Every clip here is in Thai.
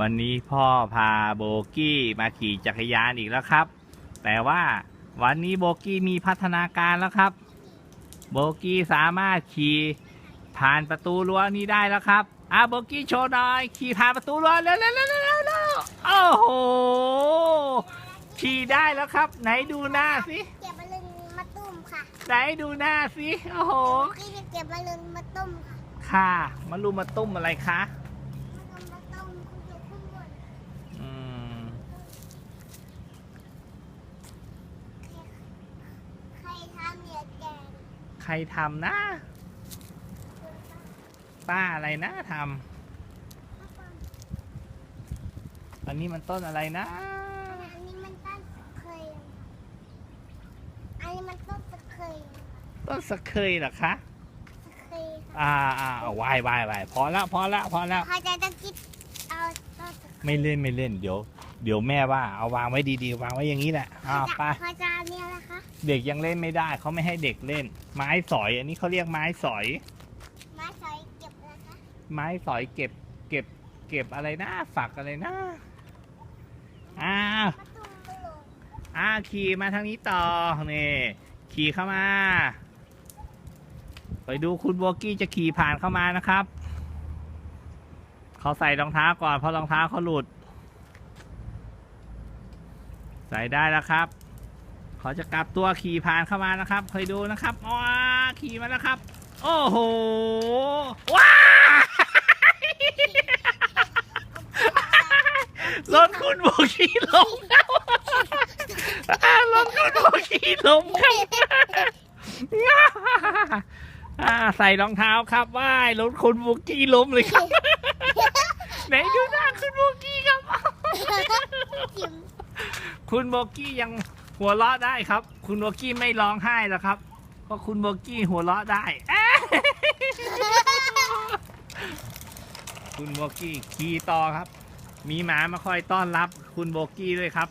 วันนี้พ่อพาโบกี้มาขี่จักรยานอีกแล้วครับ แต่ว่าวันนี้โบกี้มีพัฒนาการแล้วครับ โบกี้สามารถขี่ผ่านประตูรั้วนี้ได้แล้วครับอะโบกี้โชว์หน่อยขี่ผ่านประตูรั้วเร็วเร็วเร็วเร็วเร็วเร็วโอ้โหขี่ได้แล้วครับ ไหนดูหน้าสิเก็บมะลึงมาต้มค่ะ ไหนดูหน้าสิโอ้โหพี่จะเก็บมะลึงมาต้มค่ะค่ะมารุมมาตุ้มอะไรคะมะลึงมาต้มคุณอยู่ข้างบน อืม ใครทำเนี่ยแกง ใครทำนะ ป้าอะไรนะทำอันนี้มันต้นอะไรนะ อันนี้มันต้นสะเคย อันนี้มันต้นสะเคย ต้นสะเคยเหรอคะสะเคยค่ะอ่าอ่าเอาวายวายวายพอละพอละพอละพอจะต้องคิดเอาต้นสะเคย ไม่เล่นไม่เล่นเดี๋ยว เดี๋ยวแม่ว่าเอาวางไว้ดีๆ วางไว้อย่างนี้แหละอ้าวไปพอจะเอาเนี่ยนะคะเด็กยังเล่นไม่ได้เขาไม่ให้เด็กเล่น ไม้สอย อันนี้เขาเรียกไม้สอยมาใช้เก็บนะคะไม้สอยเก็บ เก็บ เก็บอะไรนะฝักอะไรนะอ้าวมาตุ้มมะลึงอ่าขี่มาทางนี้ต่อนี่ขี่เข้ามา ไปดูคุณโบกี้จะขี่ผ่านเข้ามานะครับเขาใส่รองเท้าก่อนเพราะรองเท้าเขาหลุด ใส่ได้แล้วครับเขาจะกลับตัวขี่ผ่านเข้ามานะครับเคยดูนะครับว้าขี่มาแล้วครับ โอ้โหว้ารถคุณโบกี้ลงครับรถคุณโบกี้ลงครับใส่รองเท้าครับว่ายรถคุณโบกี้ล้มเลยครับ ไหนดูหน้าคุณโบกี้ครับ คุณโบกี้ยังหัวเราะได้ครับ คุณโบกี้ไม่ร้องไห้แล้วครับ เพราะคุณโบกี้หัวเราะได้ คุณโบกี้ขี่ต่อครับ มีหมามาคอยต้อนรับ คุณโบกี้ด้วยครับ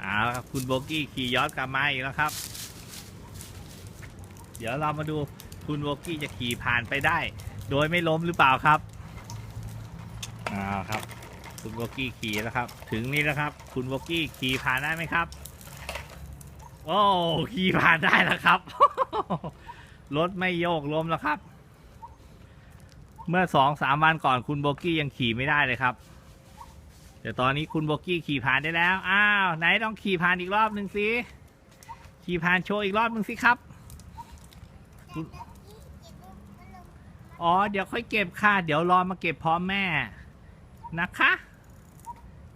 เอาละครับคุณโบกี้ขี่ย้อนกลับมาอีกแล้วครับ เดี๋ยวเรามาดูคุณโบกี้จะขี่ผ่านไปได้ โดยไม่ล้มหรือเปล่าครับอ่าครับ คุณโบกี้ขี่แล้วครับ ถึงนี่แล้วครับ คุณโบกี้ขี่ผ่านได้ไหมครับโอ้ขี่ผ่านได้แล้วครับรถไม่โยกล้มแล้วครับ เมื่อสองสามวันก่อนคุณโบกี้ยังขี่ไม่ได้เลยครับ แต่ตอนนี้คุณโบกี้ขี่ผ่านได้แล้ว อ้าว ไหนต้องขี่ผ่านอีกรอบหนึ่งสิ ขี่ผ่านโชว์อีกรอบหนึ่งสิครับ อ๋อ เดี๋ยวค่อยเก็บค่ะ เดี๋ยวรอมาเก็บพร้อมแม่ นะคะ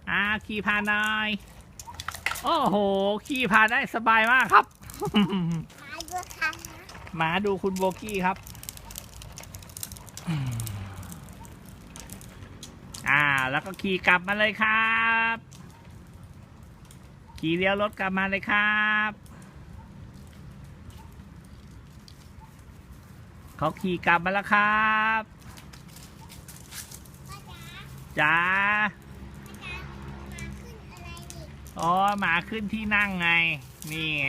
อ่า ขี่ผ่านหน่อย โอ้โห ขี่ผ่าได้สบายมากครับ มาด้วยค่ะมาดูคุณโบกี้ครับ อ่า แล้วก็ขี่กลับมาเลยครับ ขี่เลี้ยวรถกลับมาเลยครับ เขาขี่กลับมาแล้วครับพ่อจ๋าจ้าพ่อจ๋ามาขึ้นอะไรอีกอ๋อหมาขึ้นที่นั่งไง นี่ไง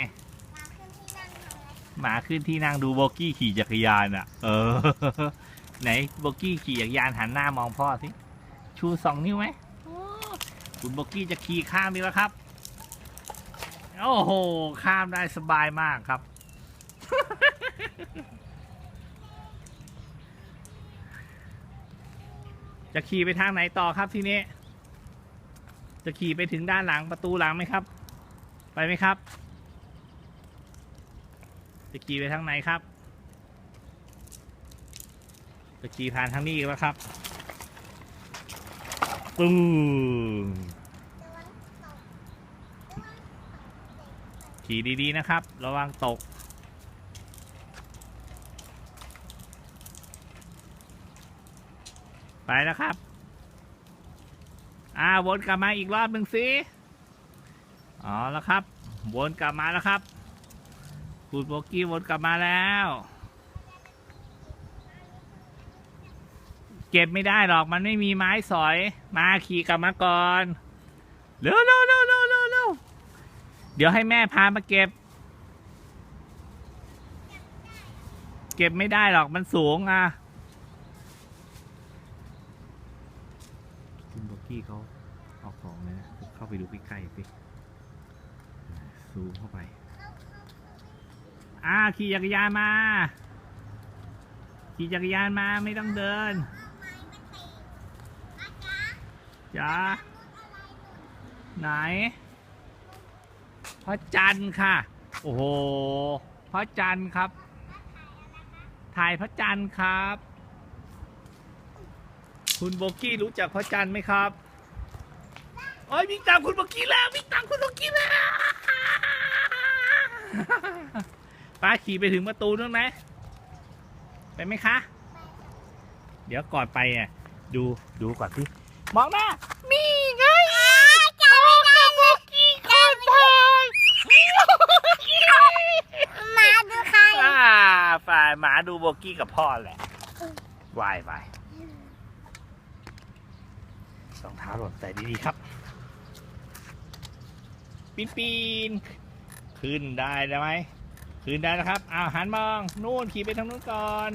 มาขึ้นที่นั่งทำอะไรหมาขึ้นที่นั่งดูโบกี้ขี่จักรยานอะ เออ ไหนโบกี้ขี่จักรยานหันหน้ามองพ่อสิ ชูสองนิ้วไหมโอ้คุณโบกี้จะขี่ข้ามดีแล้วครับ โอ้โห ข้ามได้สบายมากครับ จะขี่ไปทางไหนต่อครับทีนี้ จะขี่ไปถึงด้านหลังประตูหลังไหมครับ ไปไหมครับ จะขี่ไปทางไหนครับ จะขี่ผ่านทางนี้อีกแล้วครับปึ้งขี่ดีๆนะครับ ระวังตก ไปแล้วครับ อ่าวนกลับมาอีกรอบหนึ่งสิอ๋อแล้วครับ วนกลับมาแล้วครับคุณโบกี้วนกลับมาแล้ว เก็บไม่ได้หรอกมันไม่มีไม้สอย มาขี่กลับมาก่อนเร็วเร็วเร็วเร็วเร็วเร็วเดี๋ยวให้แม่พามาเก็บ เก็บไม่ได้หรอกมันสูงอะ คุณโบ กี้เขาเอาของเลยนะ เข้าไปดูใกล้ๆสิซูมเข้าไป อ่าขี่จักรยานมา ขี่จักรยานมาไม่ต้องเดินจ้าไหนพระจันทร์ค่ะ โอ้โหพระจันทร์ครับ ถ่ายพระจันทร์ครับ คุณโบกี้รู้จักพระจันทร์ไหมครับโอ้ยวิ่งตามคุณโบกี้แล้ววิ่งตามคุณโบกี้แล้วป้าขี่ไปถึงประตูนู้นไหมไปไหมคะ เดี๋ยวก่อนไปเนี่ยดูดูก่อนสิมองหน้ามีไงจะไม่ได้เลยจะไม่ได้มาดูใครอ่าฝ่ายหมาดูโบกี้กับพ่อแหละวายวาย รองเท้าหล่นใส่ดีๆครับ ปีนปีนขึ้นได้ไหมขึ้นได้นะครับอ้าวหันมอง นู่นขี่ไปทางนู้นก่อน